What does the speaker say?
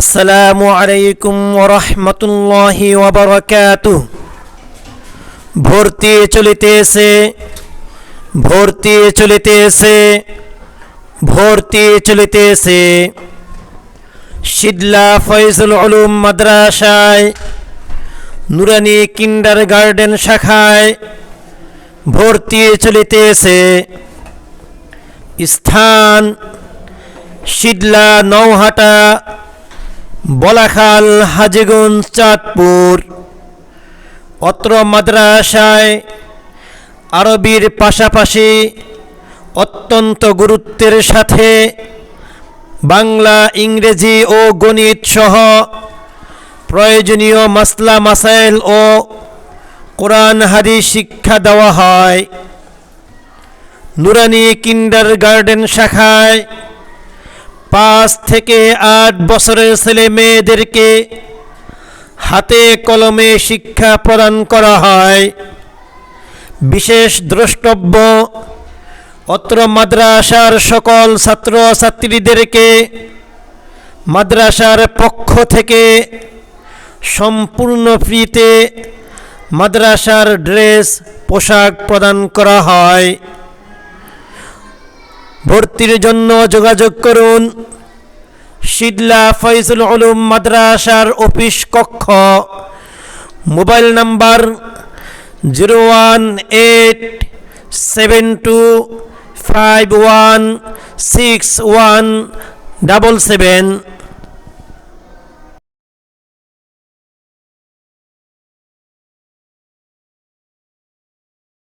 আসসালামু আলাইকুম ওরহমতুল্লাহি ওবরাকাতু ভর্তি চলিতেছে ভর্তি চলিতেছে ভর্তি চলিতেছে। শিদলা ফয়জুল উলুম মাদ্রাসায়, নুরানি কিন্ডার গার্ডেন শাখায় ভর্তি চলিতেছে। স্থান শিদলা নৌহাটা বলাখাল, হাজিগঞ্জ, চাঁদপুর। অত্র মাদ্রাসায় আরবির পাশাপাশি অত্যন্ত গুরুত্বের সাথে বাংলা, ইংরেজি ও গণিত সহ প্রয়োজনীয় মাসলা, মাসাইল ও কোরআন, হাদিস শিক্ষা দেওয়া হয়। নুরানি কিন্ডার গার্ডেন শাখায় পাঁচ থেকে আট বছরের ছেলে মেয়েদেরকে হাতে কলমে শিক্ষা প্রদান করা হয়। বিশেষ দ্রষ্টব্য, অত্র মাদ্রাসার সকল ছাত্র ছাত্রীদেরকে মাদ্রাসার পক্ষ থেকে সম্পূর্ণ ফ্রিতে মাদ্রাসার ড্রেস, পোশাক প্রদান করা হয়। ভর্তির জন্য যোগাযোগ করুন। শিদলা ফয়জুল উলুম মাদ্রাসার অফিস কক্ষ। Mobile number zero one eight seven two five one six one double seven.